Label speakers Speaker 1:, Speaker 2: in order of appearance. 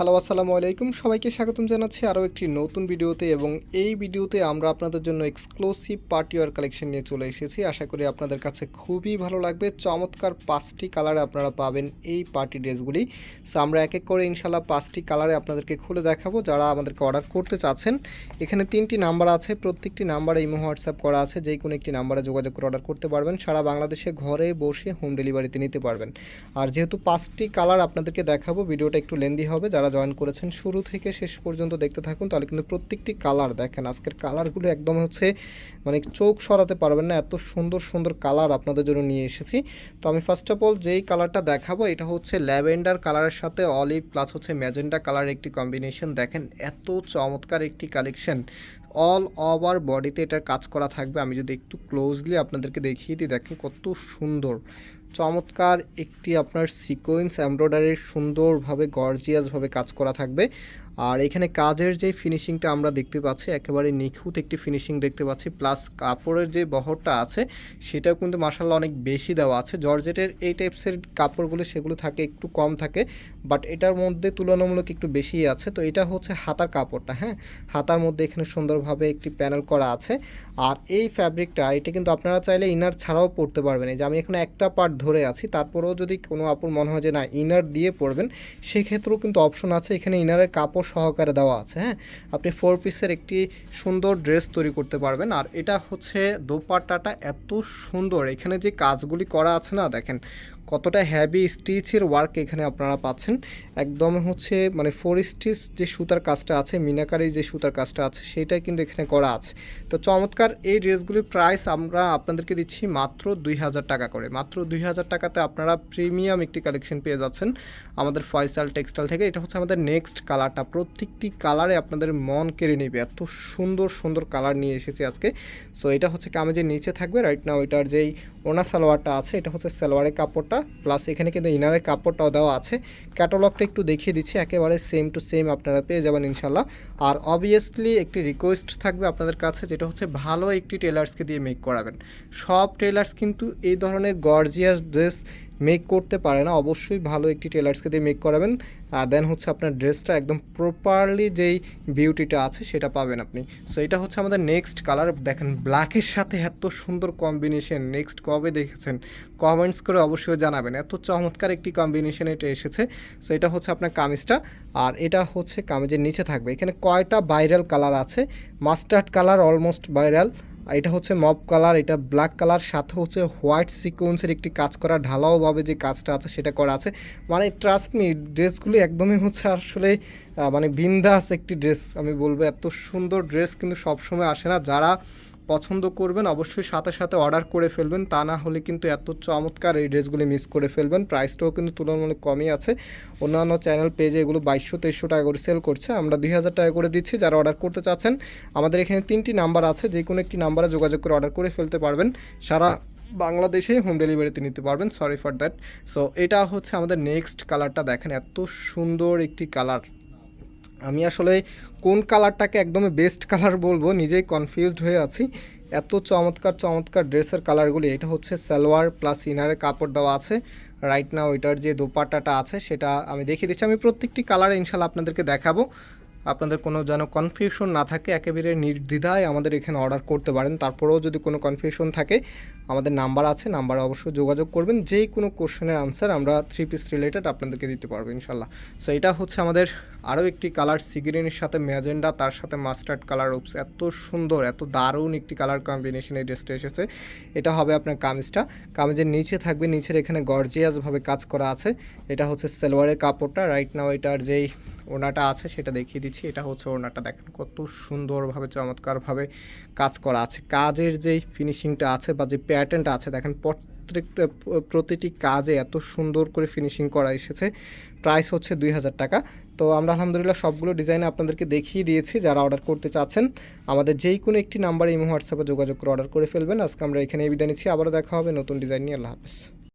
Speaker 1: Hello, আসসালামু আলাইকুম। সবাইকে স্বাগতম জানাচ্ছি আরও একটি নতুন ভিডিওতে এবং এই ভিডিওতে আমরা আপনাদের জন্য এক্সক্লুসিভ পার্টিওয়ার কালেকশন নিয়ে চলে এসেছি। আশা করি আপনাদের কাছে খুবই ভালো লাগবে। চমৎকার পাঁচটি কালারে আপনারা পাবেন এই পার্টি ড্রেসগুলি সো আমরা এক এক করে ইনশাল্লাহ পাঁচটি কালারে আপনাদেরকে খুলে দেখাবো যারা আমাদেরকে অর্ডার করতে চাচ্ছেন। এখানে তিনটি নাম্বার আছে, প্রত্যেকটি নাম্বারে ইমো, হোয়াটসঅ্যাপ করা আছে। যে কোনো একটি নাম্বারে যোগাযোগ করে অর্ডার করতে পারবেন। সারা বাংলাদেশে ঘরে বসে হোম ডেলিভারিতে নিতে পারবেন। আর যেহেতু পাঁচটি কালার আপনাদেরকে দেখাবো, ভিডিওটা একটু লেন্দি হবে। যারা জয়েন করেছেন, শুরু থেকে শেষ পর্যন্ত দেখতে থাকুন, তাহলে কিন্তু প্রত্যেকটি কালার দেখেন। আজকের কালারগুলো একদম হচ্ছে মানে চোখ সরাতে পারবেন না, এত সুন্দর সুন্দর কালার আপনাদের জন্য নিয়ে এসেছি। তো আমি ফার্স্ট অফ অল যেই কালারটা দেখাবো, এটা হচ্ছে ল্যাভেন্ডার কালারের সাথে অলিভ প্লাস হচ্ছে ম্যাজেন্ডা কালারের একটি কম্বিনেশন দেখেন, এত চমৎকার একটি কালেকশন অল ওভার বডিতে এটার কাজ করা থাকবে। আমি যদি একটু ক্লোজলি আপনাদেরকে দেখিয়ে দিই, দেখেন কত সুন্দর। চমৎকার একটি আপনার সিকোয়েন্স এমব্রয়ডারির সুন্দরভাবে গর্জিয়াসভাবে কাজ করা থাকবে। আর এখানে কাজের যে ফিনিশিংটা আমরা দেখতে পাচ্ছি, একেবারে নিখুঁত একটি ফিনিশিং দেখতে পাচ্ছি। প্লাস কাপড়ের যে বহরটা আছে, সেটাও কিন্তু মাসাল্লাহ অনেক বেশি দেওয়া আছে। জর্জেটের এই টাইপসের কাপড়গুলো, সেগুলো থাকে, একটু কম থাকে। বাট এটার মধ্যে তুলনামূলক একটু বেশি আছে। তো এটা হচ্ছে হাতার কাপড়টা হ্যাঁ? হাতার মধ্যে এখানে সুন্দরভাবে একটি প্যানেল করা আছে। আর এই ফ্যাব্রিকটা এটা কিন্তু আপনারা চাইলে ইনার ছাড়াও পরতে পারবেন। এই যে আমি এখানে একটা পার্ট ধরে আছি, তারপরেও যদি কোনো আপুর মনে হয় যে না ইনার দিয়ে পরবেন, সেক্ষেত্রেও কিন্তু অপশন আছে। এখানে ইনারের কাপড় সহকারে দেওয়া আছে হ্যাঁ? আপনি ফোর পিসের একটি সুন্দর ড্রেস তৈরি করতে পারবেন। আর এটা হচ্ছে দোপাট্টাটা এত সুন্দর। এখানে যে কাজগুলি করা আছে না, দেখেন কতটা হ্যাভি স্টিচের ওয়ার্ক এখানে আপনারা পাচ্ছেন। একদম হচ্ছে মানে ফোর স্টিচ যে সুতার কাজটা আছে, মিনাকারি যে সুতার কাজটা আছে, সেটাই কিন্তু এখানে করা আছে। তো চমৎকার এই ড্রেসগুলির প্রাইস আমরা আপনাদেরকে দিচ্ছি মাত্র দুই হাজার টাকা করে। মাত্র দুই হাজার টাকাতে আপনারা প্রিমিয়াম একটি কালেকশন পেয়ে যাচ্ছেন আমাদের ফয়সাল টেক্সটাইল থেকে। এটা হচ্ছে আমাদের নেক্সট কালারটা প্রত্যেকটি কালারে আপনাদের মন কেড়ে নেবে। এত সুন্দর সুন্দর কালার নিয়ে এসেছি আজকে। সো এটা হচ্ছে কামেজের নিচে থাকবে। রাইট নাও এটার যেই ওনা সালোয়ারটা আছে, এটা হচ্ছে সালোয়ারের কাপড়টা। প্লাস এখানে কিন্তু ইনারের কাপড়টাও দেওয়া আছে। ক্যাটালগটা একটু দেখিয়ে দিচ্ছি, একেবারে সেম টু সেম আপনারা পেয়ে যাবেন ইনশাল্লাহ আর অবভিয়াসলি একটি রিকোয়েস্ট থাকবে আপনাদের কাছে, যেটা হচ্ছে ভালো একটি টেলার্সকে দিয়ে মেক করাবেন। সব টেলার্স কিন্তু এই ধরনের গর্জিয়াস ড্রেস মেক করতে পারে না, অবশ্যই ভালো একটি টেলার্সকে দিয়ে মেক করাবেন। দেন হচ্ছে আপনার ড্রেসটা একদম প্রপারলি যেই বিউটিটা আছে সেটা পাবেন আপনি। সো এটা হচ্ছে আমাদের নেক্সট কালার দেখেন ব্ল্যাকের সাথে এত সুন্দর কম্বিনেশন নেক্সট কবে দেখেছেন? কমেন্টস করে অবশ্যই জানাবেন। এত চমৎকার একটি কম্বিনেশন এটা এসেছে। সো এটা হচ্ছে আপনার কামিজটা। আর এটা হচ্ছে কামিজের নিচে থাকবে। এখানে কয়টা ভাইরাল কালার আছে? মাস্টার্ড কালার অলমোস্ট ভাইরাল এটা হচ্ছে মব কালার, এটা ব্ল্যাক কালার, সাথে হচ্ছে হোয়াইট সিকোয়েন্সের একটি কাজ করা ঢালাওভাবে যে কাজটা আছে সেটা করা আছে। মানে ট্রাস্ট মি ড্রেসগুলি একদমই হচ্ছে আসলে মানে বিন্দাস একটি ড্রেস আমি বলব এত সুন্দর ড্রেস কিন্তু সবসময় আসে না। যারা পছন্দ করবেন, অবশ্যই সাথে সাথে অর্ডার করে ফেলবেন। তা না হলে কিন্তু এত চমৎকার এই ড্রেসগুলি মিস করে ফেলবেন। প্রাইসটাও কিন্তু তুলনামূলক কমই আছে। অন্যান্য চ্যানেল পেজে এগুলো বাইশশো তেইশশো টাকা করে সেল করছে। আমরা দুই হাজার টাকা করে দিচ্ছি। যারা অর্ডার করতে চাচ্ছেন, আমাদের এখানে তিনটি নাম্বার আছে। যে কোনো একটি নাম্বারে যোগাযোগ করে অর্ডার করে ফেলতে পারবেন। সারা বাংলাদেশে হোম ডেলিভারিতে নিতে পারবেন। সরি ফর দ্যাট সো এটা হচ্ছে আমাদের নেক্সট কালারটা দেখেন এত সুন্দর একটি কালার আমি আসলে কোন কালারটাকে একদমই বেস্ট কালার বলব, নিজেই কনফিউজড হয়ে আছি। এত চমৎকার চমৎকার ড্রেসের কালারগুলি এটা হচ্ছে সালোয়ার প্লাস ইনারের কাপড় দেওয়া আছে। রাইট না এটার যে দোপাট্টাটা আছে, সেটা আমি দেখিয়ে দিচ্ছি। আমি প্রত্যেকটি কালার ইনশাল্লাহ আপনাদেরকে দেখাবো। আপনাদের কোনো যেন কনফিউশন না থাকে, একেবারে নির্দ্বিধায় আমাদের এখানে অর্ডার করতে পারেন। তারপরেও যদি কোনো কনফিউশন থাকে, আমাদের নাম্বার আছে নাম্বারে অবশ্যই যোগাযোগ করবেন। যেই কোনো কোশ্চেনের আনসার আমরা থ্রি পিস রিলেটেড আপনাদেরকে দিতে পারব, ইনশাল্লাহ। সো এটা হচ্ছে আমাদের আরও একটি কালার সিগ্রিনের সাথে ম্যাজেন্ডা তার সাথে মাস্টার্ড কালার উপস এত সুন্দর, এত দারুণ একটি কালার কম্বিনেশন এই ড্রেসটা এসেছে। এটা হবে আপনার কামিজটা। কামিজের নিচে থাকবে, নিচের এখানে গর্জিয়াসভাবে কাজ করা আছে। এটা হচ্ছে সেলোয়ারের কাপড়টা। রাইট নাও এটার যেই ওনাটা আছে, সেটা দেখিয়ে দিচ্ছি। এটা হচ্ছে ওনাটা দেখেন কত সুন্দরভাবে, চমৎকারভাবে কাজ করা আছে। কাজের যেই ফিনিশিংটা আছে বা যে প্যাটার্নটা আছে, দেখেন প্রত্যেকটা প্রতিটি কাজে এত সুন্দর করে ফিনিশিং করা এসেছে। প্রাইস হচ্ছে দুই হাজার টাকা। তো আমরা আলহামদুলিল্লাহ সবগুলো ডিজাইন আপনাদেরকে দেখিয়ে দিয়েছি, যারা অর্ডার করতে চাচ্ছেন, আমাদের যেই কোনো একটি নাম্বারে ইমো হোয়াটসঅ্যাপে যোগাযোগ করে অর্ডার করে ফেলবেন। আজকে আমরা এখানে বিদায় নিচ্ছি। আবারও দেখা হবে নতুন ডিজাইন নিয়ে। আল্লাহ হাফেজ।